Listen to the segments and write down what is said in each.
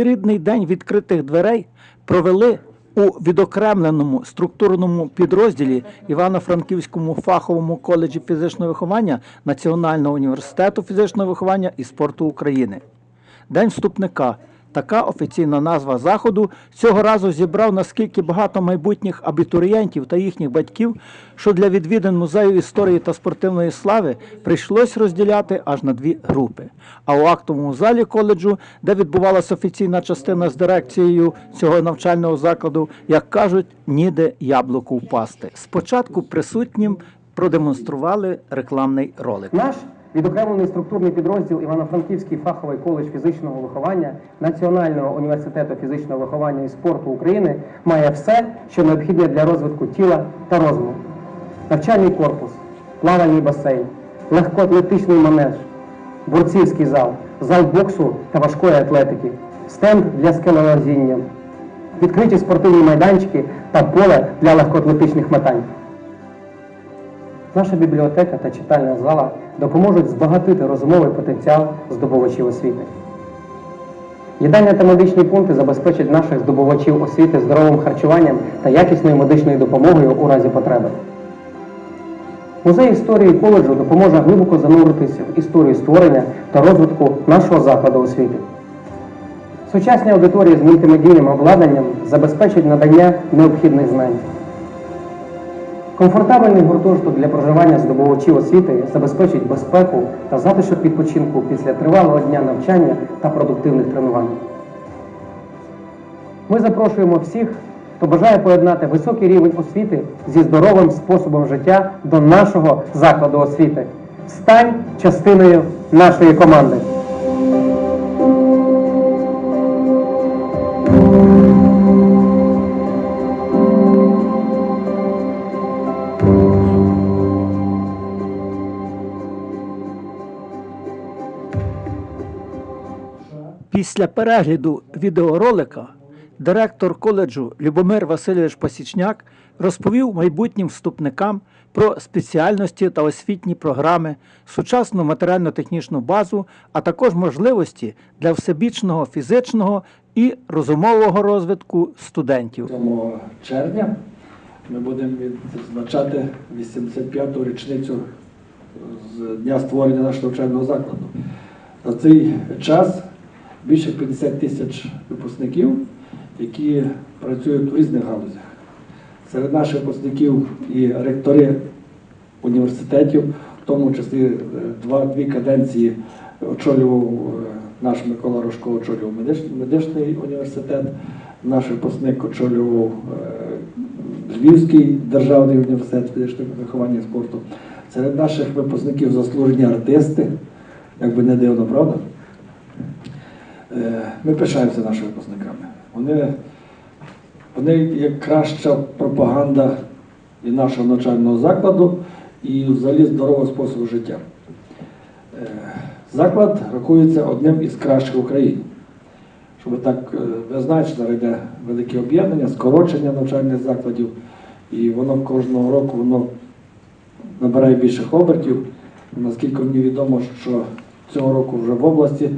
своєрідний день відкритих дверей провели у відокремленому структурному підрозділі Івано-Франківському фаховому коледжі фізичного виховання Національного університету фізичного виховання і спорту України. День вступника. Така офіційна назва заходу цього разу зібрав наскільки багато майбутніх абітурієнтів та їхніх батьків, що для відвідин музею історії та спортивної слави прийшлось розділяти аж на дві групи. А у актовому залі коледжу, де відбувалася офіційна частина з дирекцією цього навчального закладу, як кажуть, ніде яблуку впасти. Спочатку присутнім продемонстрували рекламний ролик. Наш відокремлений структурний підрозділ Івано-Франківський фаховий коледж фізичного виховання Національного університету фізичного виховання і спорту України має все, що необхідне для розвитку тіла та розуму. Навчальний корпус, плавальний басейн, легкоатлетичний манеж, борцівський зал, зал боксу та важкої атлетики, стенд для скелелазіння, відкриті спортивні майданчики та поле для легкоатлетичних метань. Наша бібліотека та читальна зала допоможуть збагатити розумовий потенціал здобувачів освіти. Їдальня та медичні пункти забезпечать наших здобувачів освіти здоровим харчуванням та якісною медичною допомогою у разі потреби. Музей історії коледжу допоможе глибоко зануритися в історію створення та розвитку нашого закладу освіти. Сучасні аудиторії з мультимедійним обладнанням забезпечать надання необхідних знань. Комфортабельний гуртожиток для проживання здобувачів освіти забезпечить безпеку та затишок відпочинку після тривалого дня навчання та продуктивних тренувань. Ми запрошуємо всіх, хто бажає поєднати високий рівень освіти зі здоровим способом життя до нашого закладу освіти. Стань частиною нашої команди. Після перегляду відеоролика директор коледжу Любомир Васильович Пасічняк розповів майбутнім вступникам про спеціальності та освітні програми, сучасну матеріально-технічну базу, а також можливості для всебічного фізичного і розумового розвитку студентів. 7 червня ми будемо відзначати 85-ту річницю з дня створення нашого навчального закладу. За цей час більше 50 тисяч випускників, які працюють в різних галузях. Серед наших випускників і ректори університетів, в тому числі е, два-дві каденції очолював е, наш Микола Рожко, очолював медич- медичний університет, наш випускник очолював е, Львівський державний університет фізичного виховання і спорту. Серед наших випускників заслужені артисти, як би не дивно, правда? Е, Ми пишаємося нашими випускниками. Вони, вони як краща пропаганда і нашого навчального закладу, і взагалі здорового способу життя. Е, Заклад рахується одним із кращих в Україні. Щоб ви так, е, ви йде велике об'єднання, скорочення навчальних закладів, і воно кожного року воно набирає більших обертів. Наскільки мені відомо, що цього року вже в області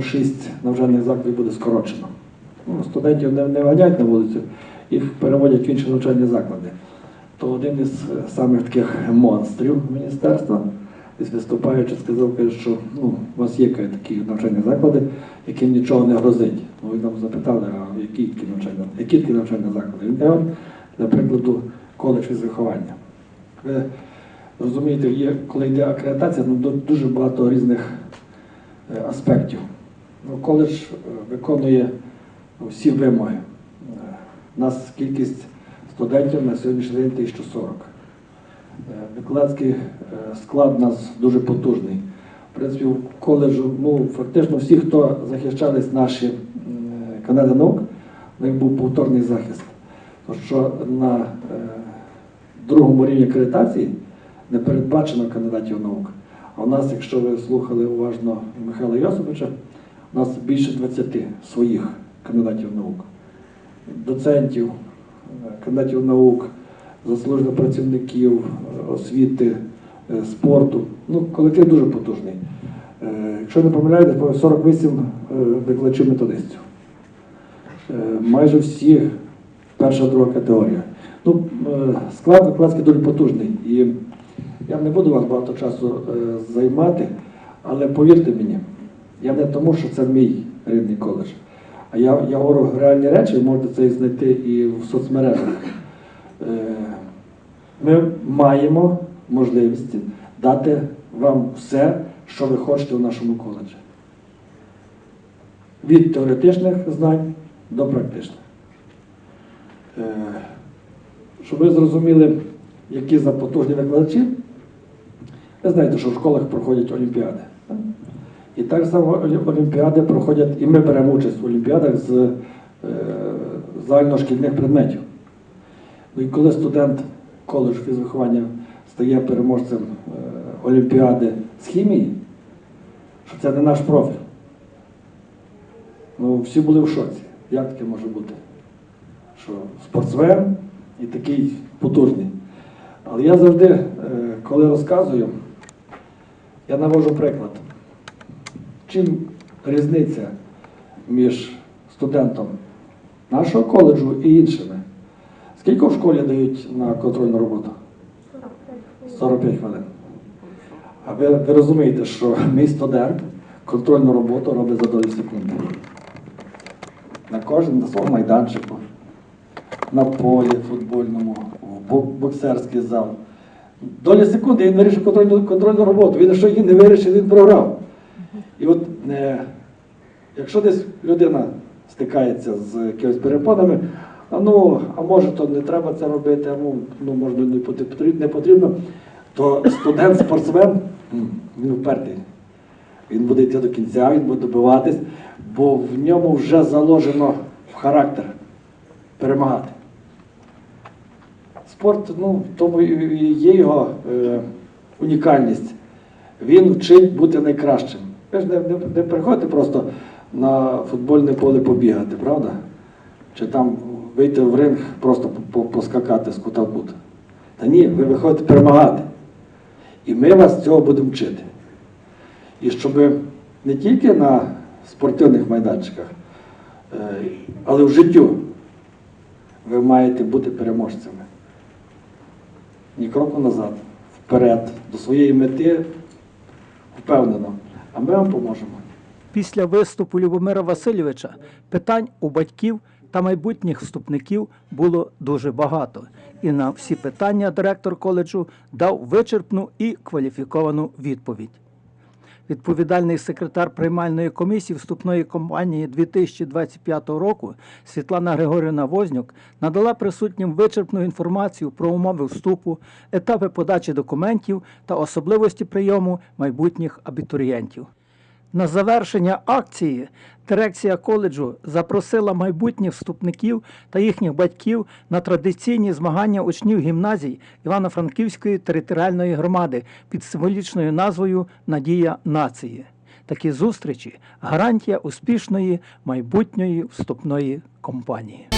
шість навчальних закладів буде скорочено. Ну, студентів не, не ганяють на вулицю, їх переводять в інші навчальні заклади. То один із е, самих таких монстрів міністерства, виступаючи, сказав, що ну, у вас є такі навчальні заклади, яким нічого не грозить. Ну, ви нам запитали, а які такі навчальні, які такі навчальні заклади? Він каже, для коледж із виховання. Ви розумієте, є, коли йде акредитація, ну, дуже багато різних е, аспектів. Ну, коледж е, виконує всі вимоги. Е, У нас кількість студентів на сьогоднішній день 1040. Е, Викладацький е, склад у нас дуже потужний. В принципі, в коледжу, ну, фактично всі, хто захищались наші м, кандидати наук, у них був повторний захист. Тому що на е, другому рівні акредитації не передбачено кандидатів наук. А у нас, якщо ви слухали уважно Михайла Йосиповича, у нас більше 20 своїх кандидатів наук, доцентів, е, кандидатів наук, заслужених працівників е, освіти, е, спорту. Ну, колектив дуже потужний. Якщо не помиляєтесь, по 48 е, викладачів методистів. майже всі перша друга категорія. Ну, склад викладський дуже потужний. І я не буду вас багато часу займати, але повірте мені, я не тому, що це мій рідний коледж. А я, я говорю реальні речі, ви можете це знайти і в соцмережах. Е, Ми маємо можливість дати вам все, що ви хочете в нашому коледжі. Від теоретичних знань до практичних. Е, Щоб ви зрозуміли, які за потужні викладачі, ви знаєте, що в школах проходять олімпіади. так? І так само олімпіади проходять, і ми беремо участь в олімпіадах з е, загальношкільних предметів. Ну і коли студент коледжу фізвиховання стає переможцем е, олімпіади з хімії, що це не наш профіль. Ну, всі були в шоці. Як таке може бути? Що спортсмен і такий потужний. Але я завжди, е, коли розказую, я навожу приклад. Різниця між студентом нашого коледжу і іншими? Скільки в школі дають на контрольну роботу? 45 хвилин. А ви, ви розумієте, що мій студент контрольну роботу робить за долі секунди. На кожен на своєму майданчику, на полі футбольному, в боксерський зал. Долі секунди він вирішив контрольну, контрольну роботу. Він якщо її не вирішив, він програв. І от е, якщо десь людина стикається з якимись перепонами, а ну, а може, то не треба це робити, а ну, ну може не потрібно, не то студент-спортсмен, він впертий. Він буде йти до кінця, він буде добиватись, бо в ньому вже заложено в характер перемагати. Спорт, ну, тому і є його е, унікальність. Він вчить бути найкращим. Ви ж не, не, не приходите просто на футбольне поле побігати, правда? Чи там вийти в ринг просто поскакати з кута в кут. Та ні, ви виходите перемагати. І ми вас цього будемо вчити. І щоб не тільки на спортивних майданчиках, е, але в життю ви маєте бути переможцями. Ні кроку назад, вперед, до своєї мети впевнено. А ми вам поможемо. Після виступу Любомира Васильовича питань у батьків та майбутніх вступників було дуже багато. І на всі питання директор коледжу дав вичерпну і кваліфіковану відповідь. Відповідальний секретар приймальної комісії вступної кампанії 2025 року Світлана Григорівна Вознюк надала присутнім вичерпну інформацію про умови вступу, етапи подачі документів та особливості прийому майбутніх абітурієнтів. На завершення акції дирекція коледжу запросила майбутніх вступників та їхніх батьків на традиційні змагання учнів гімназій Івано-Франківської територіальної громади під символічною назвою Надія нації. Такі зустрічі гарантія успішної майбутньої вступної кампанії.